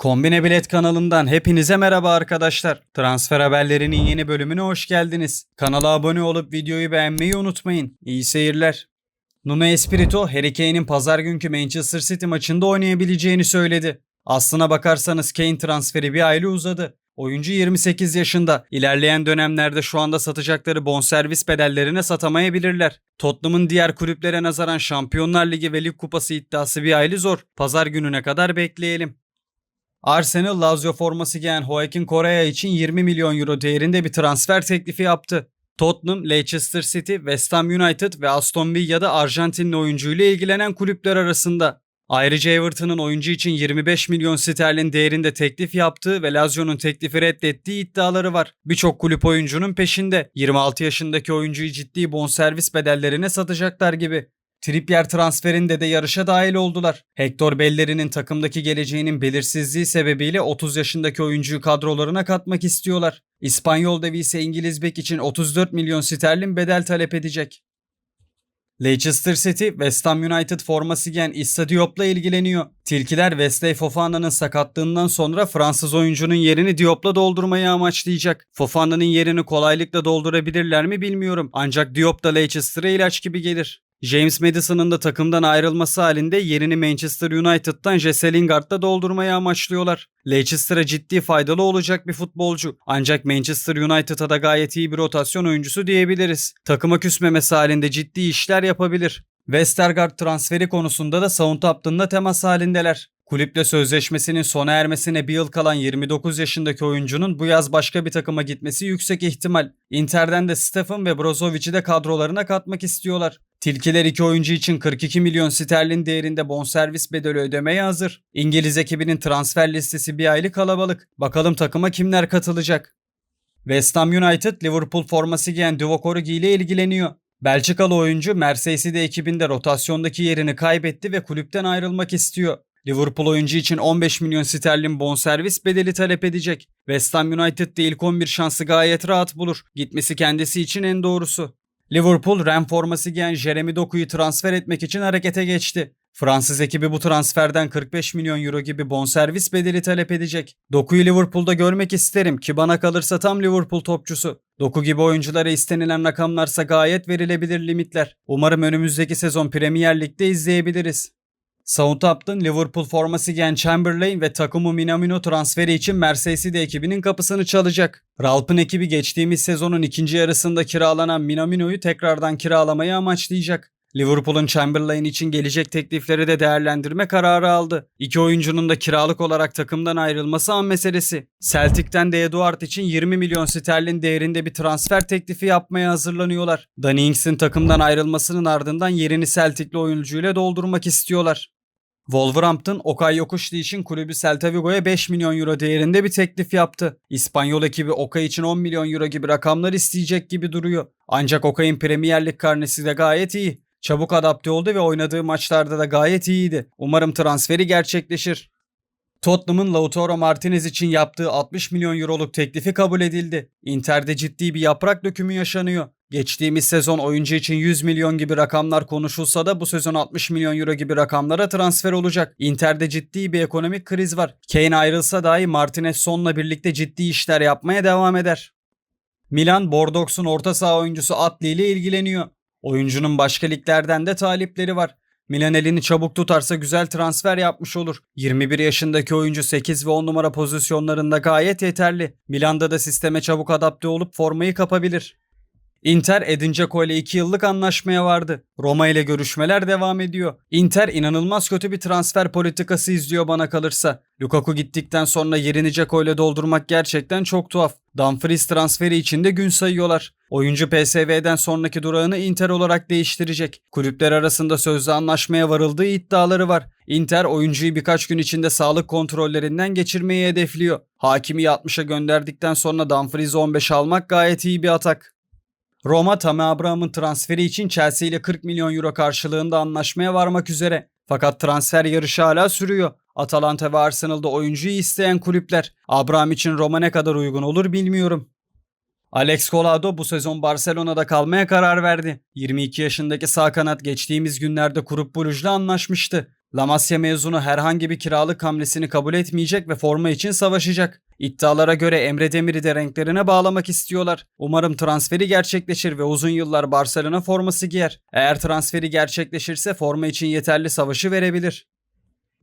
Kombine Bilet kanalından hepinize merhaba arkadaşlar. Transfer haberlerinin yeni bölümüne hoş geldiniz. Kanala abone olup videoyu beğenmeyi unutmayın. İyi seyirler. Nuno Espirito, Harry Kane'in pazar günkü Manchester City maçında oynayabileceğini söyledi. Aslına bakarsanız Kane transferi bir aile uzadı. Oyuncu 28 yaşında. İlerleyen dönemlerde şu anda satacakları bonservis bedellerine satamayabilirler. Tottenham'ın diğer kulüplere nazaran Şampiyonlar Ligi ve Lig Kupası iddiası bir aile zor. Pazar gününe kadar bekleyelim. Arsenal Lazio forması giyen Joaquin Correa için 20 milyon euro değerinde bir transfer teklifi yaptı. Tottenham, Leicester City, West Ham United ve Aston Villa'da Arjantinli oyuncuyla ilgilenen kulüpler arasında. Ayrıca Everton'ın oyuncu için 25 milyon sterlin değerinde teklif yaptığı ve Lazio'nun teklifi reddettiği iddiaları var. Birçok kulüp oyuncunun peşinde. 26 yaşındaki oyuncuyu ciddi bonservis bedellerine satacaklar gibi. Trippier transferinde de yarışa dahil oldular. Hector Bellerin'in takımdaki geleceğinin belirsizliği sebebiyle 30 yaşındaki oyuncuyu kadrolarına katmak istiyorlar. İspanyol devi ise İngiliz bek için 34 milyon sterlin bedel talep edecek. Leicester City, West Ham United forması giyen Issa Diop'la ilgileniyor. Tilkiler Wesley Fofana'nın sakatlığından sonra Fransız oyuncunun yerini Diop'la doldurmayı amaçlayacak. Fofana'nın yerini kolaylıkla doldurabilirler mi bilmiyorum. Ancak Diop da Leicester'a ilaç gibi gelir. James Madison'ın da takımdan ayrılması halinde yerini Manchester United'dan Jesse Lingard'la doldurmayı amaçlıyorlar. Leicester'a ciddi faydalı olacak bir futbolcu. Ancak Manchester United'a da gayet iyi bir rotasyon oyuncusu diyebiliriz. Takıma küsmemesi halinde ciddi işler yapabilir. Westergaard transferi konusunda da Southampton'la temas halindeler. Kulüple sözleşmesinin sona ermesine bir yıl kalan 29 yaşındaki oyuncunun bu yaz başka bir takıma gitmesi yüksek ihtimal. Inter'den de Stefan ve Brozovic'i de kadrolarına katmak istiyorlar. Tilkiler iki oyuncu için 42 milyon sterlin değerinde bonservis bedeli ödemeye hazır. İngiliz ekibinin transfer listesi bir aylık kalabalık. Bakalım takıma kimler katılacak? West Ham United Liverpool forması giyen Divock ile ilgileniyor. Belçikalı oyuncu Merseyside ekibinde rotasyondaki yerini kaybetti ve kulüpten ayrılmak istiyor. Liverpool oyuncu için 15 milyon sterlin bonservis bedeli talep edecek. West Ham United'de ilk 11 şansı gayet rahat bulur. Gitmesi kendisi için en doğrusu. Liverpool Ren forması giyen Jeremy Doku'yu transfer etmek için harekete geçti. Fransız ekibi bu transferden 45 milyon euro gibi bonservis bedeli talep edecek. Doku'yu Liverpool'da görmek isterim ki bana kalırsa tam Liverpool topçusu. Doku gibi oyunculara istenilen rakamlarsa gayet verilebilir limitler. Umarım önümüzdeki sezon Premier Lig'de izleyebiliriz. Southampton, Liverpool forması giyen Chamberlain ve Takumi Minamino transferi için Merseyside ekibinin kapısını çalacak. Ralph'ın ekibi geçtiğimiz sezonun ikinci yarısında kiralanan Minamino'yu tekrardan kiralamayı amaçlayacak. Liverpool'un Chamberlain için gelecek teklifleri de değerlendirme kararı aldı. İki oyuncunun da kiralık olarak takımdan ayrılması an meselesi. Celtic'ten de Eduard için 20 milyon sterlin değerinde bir transfer teklifi yapmaya hazırlanıyorlar. Danny Ings'in takımdan ayrılmasının ardından yerini Celtic'li oyuncuyla doldurmak istiyorlar. Wolverhampton, Okay Yokuşlu için kulübü Celta Vigo'ya 5 milyon euro değerinde bir teklif yaptı. İspanyol ekibi Okay için 10 milyon euro gibi rakamlar isteyecek gibi duruyor. Ancak Okay'ın Premier Lig karnesi de gayet iyi. Çabuk adapte oldu ve oynadığı maçlarda da gayet iyiydi. Umarım transferi gerçekleşir. Tottenham'ın Lautaro Martinez için yaptığı 60 milyon euroluk teklifi kabul edildi. Inter'de ciddi bir yaprak dökümü yaşanıyor. Geçtiğimiz sezon oyuncu için 100 milyon gibi rakamlar konuşulsa da bu sezon 60 milyon euro gibi rakamlara transfer olacak. Inter'de ciddi bir ekonomik kriz var. Kane ayrılsa dahi Martinez sonla birlikte ciddi işler yapmaya devam eder. Milan, Bordeaux'un orta saha oyuncusu Atli ile ilgileniyor. Oyuncunun başka liglerden de talipleri var. Milan elini çabuk tutarsa güzel transfer yapmış olur. 21 yaşındaki oyuncu 8 ve 10 numara pozisyonlarında gayet yeterli. Milan'da da sisteme çabuk adapte olup formayı kapabilir. Inter Edin Dzeko ile 2 yıllık anlaşmaya vardı. Roma ile görüşmeler devam ediyor. Inter inanılmaz kötü bir transfer politikası izliyor bana kalırsa. Lukaku gittikten sonra yerini Dzeko ile doldurmak gerçekten çok tuhaf. Dumfries transferi için de gün sayıyorlar. Oyuncu PSV'den sonraki durağını Inter olarak değiştirecek. Kulüpler arasında sözlü anlaşmaya varıldığı iddiaları var. Inter oyuncuyu birkaç gün içinde sağlık kontrollerinden geçirmeyi hedefliyor. Hakimi 60'a gönderdikten sonra Dumfries'i 15 almak gayet iyi bir atak. Roma Tammy Abraham'ın transferi için Chelsea ile 40 milyon euro karşılığında anlaşmaya varmak üzere. Fakat transfer yarışı hala sürüyor. Atalanta ve Arsenal'da oyuncuyu isteyen kulüpler. Abraham için Roma ne kadar uygun olur bilmiyorum. Alex Colado bu sezon Barcelona'da kalmaya karar verdi. 22 yaşındaki sağ kanat geçtiğimiz günlerde Kurup Brugge'la anlaşmıştı. La Masia mezunu herhangi bir kiralık hamlesini kabul etmeyecek ve forma için savaşacak. İddialara göre Emre Demir'i de renklerine bağlamak istiyorlar. Umarım transferi gerçekleşir ve uzun yıllar Barcelona forması giyer. Eğer transferi gerçekleşirse forma için yeterli savaşı verebilir.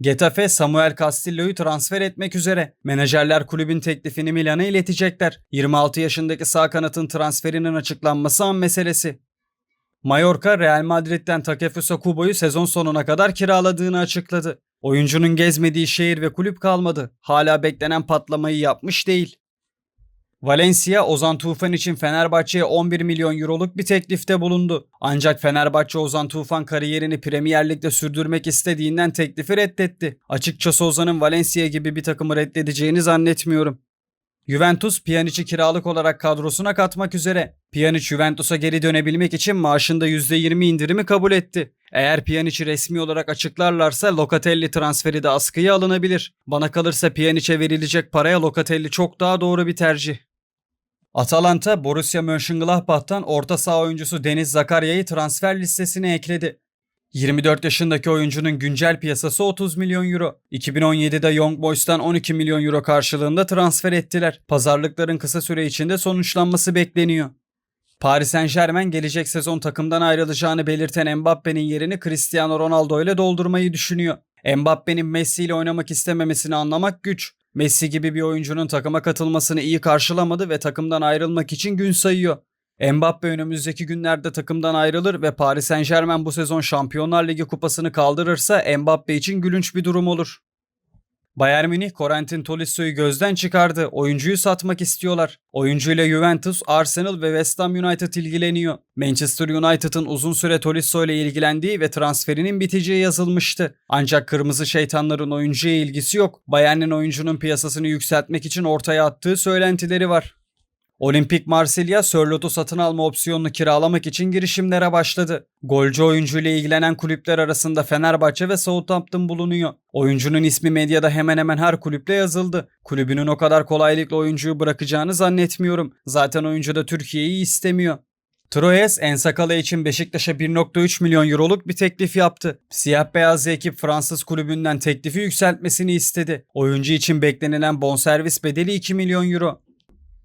Getafe Samuel Castillo'yu transfer etmek üzere. Menajerler kulübün teklifini Milan'a iletecekler. 26 yaşındaki sağ kanatın transferinin açıklanması an meselesi. Mallorca Real Madrid'den Takefusa Kubo'yu sezon sonuna kadar kiraladığını açıkladı. Oyuncunun gezmediği şehir ve kulüp kalmadı. Hala beklenen patlamayı yapmış değil. Valencia Ozan Tufan için Fenerbahçe'ye 11 milyon euroluk bir teklifte bulundu. Ancak Fenerbahçe Ozan Tufan kariyerini Premier Lig'de sürdürmek istediğinden teklifi reddetti. Açıkçası Ozan'ın Valencia gibi bir takımı reddedeceğini zannetmiyorum. Juventus Pjanic'i kiralık olarak kadrosuna katmak üzere. Pjanic Juventus'a geri dönebilmek için maaşında %20 indirimi kabul etti. Eğer Pjanic'i resmi olarak açıklarlarsa Locatelli transferi de askıya alınabilir. Bana kalırsa Pjanic'e verilecek paraya Locatelli çok daha doğru bir tercih. Atalanta Borussia Mönchengladbach'tan orta saha oyuncusu Deniz Zakarya'yı transfer listesine ekledi. 24 yaşındaki oyuncunun güncel piyasası 30 milyon euro. 2017'de Young Boys'tan 12 milyon euro karşılığında transfer ettiler. Pazarlıkların kısa süre içinde sonuçlanması bekleniyor. Paris Saint Germain gelecek sezon takımdan ayrılacağını belirten Mbappe'nin yerini Cristiano Ronaldo ile doldurmayı düşünüyor. Mbappe'nin Messi ile oynamak istememesini anlamak güç. Messi gibi bir oyuncunun takıma katılmasını iyi karşılamadı ve takımdan ayrılmak için gün sayıyor. Mbappe önümüzdeki günlerde takımdan ayrılır ve Paris Saint Germain bu sezon Şampiyonlar Ligi kupasını kaldırırsa Mbappe için gülünç bir durum olur. Bayern Münih Corentin Tolisso'yu gözden çıkardı. Oyuncuyu satmak istiyorlar. Oyuncuyla Juventus, Arsenal ve West Ham United ilgileniyor. Manchester United'ın uzun süre Tolisso ile ilgilendiği ve transferinin biteceği yazılmıştı. Ancak kırmızı şeytanların oyuncuya ilgisi yok. Bayern'in oyuncunun piyasasını yükseltmek için ortaya attığı söylentileri var. Olimpik Marsilya Sörlot'u satın alma opsiyonunu kiralamak için girişimlere başladı. Golcü oyuncu ile ilgilenen kulüpler arasında Fenerbahçe ve Southampton bulunuyor. Oyuncunun ismi medyada hemen hemen her kulüple yazıldı. Kulübünün o kadar kolaylıkla oyuncuyu bırakacağını zannetmiyorum. Zaten oyuncu da Türkiye'yi istemiyor. Troyes Ensakala için Beşiktaş'a 1.3 milyon euroluk bir teklif yaptı. Siyah beyaz ekip Fransız kulübünden teklifi yükseltmesini istedi. Oyuncu için beklenilen bonservis bedeli 2 milyon euro.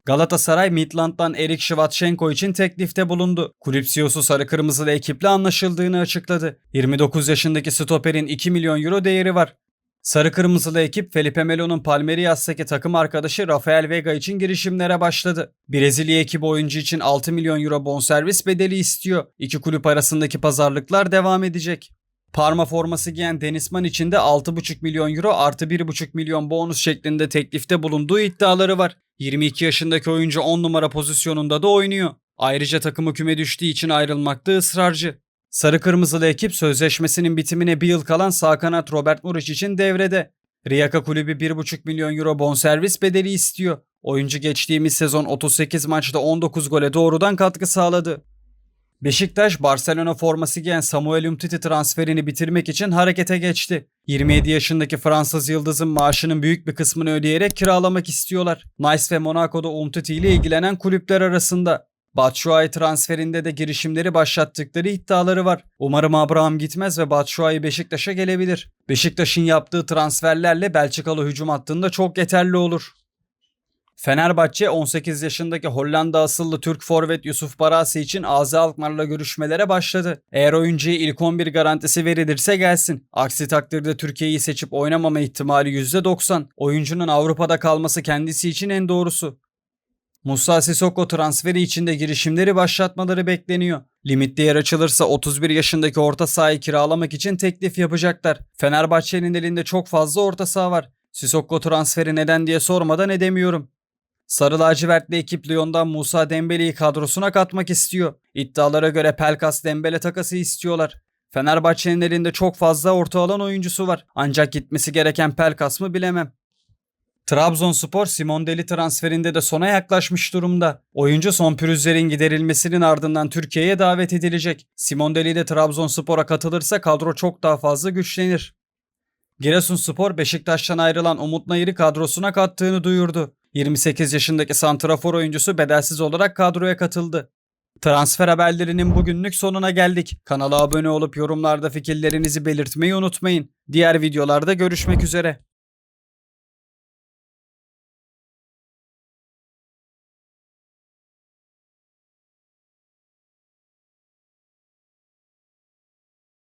Galatasaray Midland'dan Erik Şivatşenko için teklifte bulundu. Kulüp CEO'su sarı kırmızılı ekiple anlaşıldığını açıkladı. 29 yaşındaki stoperin 2 milyon euro değeri var. Sarı kırmızılı ekip Felipe Melo'nun Palmeiras'taki takım arkadaşı Rafael Vega için girişimlere başladı. Brezilya ekibi oyuncu için 6 milyon euro bonservis bedeli istiyor. İki kulüp arasındaki pazarlıklar devam edecek. Parma forması giyen Denizman için de 6,5 milyon euro artı 1,5 milyon bonus şeklinde teklifte bulunduğu iddiaları var. 22 yaşındaki oyuncu 10 numara pozisyonunda da oynuyor. Ayrıca takımı küme düştüğü için ayrılmakta ısrarcı. Sarı kırmızılı ekip sözleşmesinin bitimine bir yıl kalan sağ kanat Robert Muriç için devrede. Rijeka kulübü 1,5 milyon euro bonservis bedeli istiyor. Oyuncu geçtiğimiz sezon 38 maçta 19 gole doğrudan katkı sağladı. Beşiktaş Barcelona forması giyen Samuel Umtiti transferini bitirmek için harekete geçti. 27 yaşındaki Fransız yıldızın maaşının büyük bir kısmını ödeyerek kiralamak istiyorlar. Nice ve Monaco'da Umtiti ile ilgilenen kulüpler arasında. Batshuayi transferinde de girişimleri başlattıkları iddiaları var. Umarım Abraham gitmez ve Batshuayi Beşiktaş'a gelebilir. Beşiktaş'ın yaptığı transferlerle Belçikalı hücum hattında çok yeterli olur. Fenerbahçe 18 yaşındaki Hollanda asıllı Türk forvet Yusuf Barasi için AZ Alkmaar'la görüşmelere başladı. Eğer oyuncuya ilk 11 garantisi verilirse gelsin. Aksi takdirde Türkiye'yi seçip oynamama ihtimali %90. Oyuncunun Avrupa'da kalması kendisi için en doğrusu. Musa Sissoko transferi içinde girişimleri başlatmaları bekleniyor. Limitli yer açılırsa 31 yaşındaki orta sahayı kiralamak için teklif yapacaklar. Fenerbahçe'nin elinde çok fazla orta saha var. Sissoko transferi neden diye sormadan edemiyorum. Sarı lacivertli ekip Lyon'dan Musa Dembele'yi kadrosuna katmak istiyor. İddialara göre Pelkas Dembele takası istiyorlar. Fenerbahçe'nin elinde çok fazla orta alan oyuncusu var. Ancak gitmesi gereken Pelkas mı bilemem. Trabzonspor Simon Deli transferinde de sona yaklaşmış durumda. Oyuncu son pürüzlerin giderilmesinin ardından Türkiye'ye davet edilecek. Simon Deli de Trabzonspor'a katılırsa kadro çok daha fazla güçlenir. Giresunspor Beşiktaş'tan ayrılan Umut Nayır'ı kadrosuna kattığını duyurdu. 28 yaşındaki santrafor oyuncusu bedelsiz olarak kadroya katıldı. Transfer haberlerinin bugünlük sonuna geldik. Kanala abone olup yorumlarda fikirlerinizi belirtmeyi unutmayın. Diğer videolarda görüşmek üzere.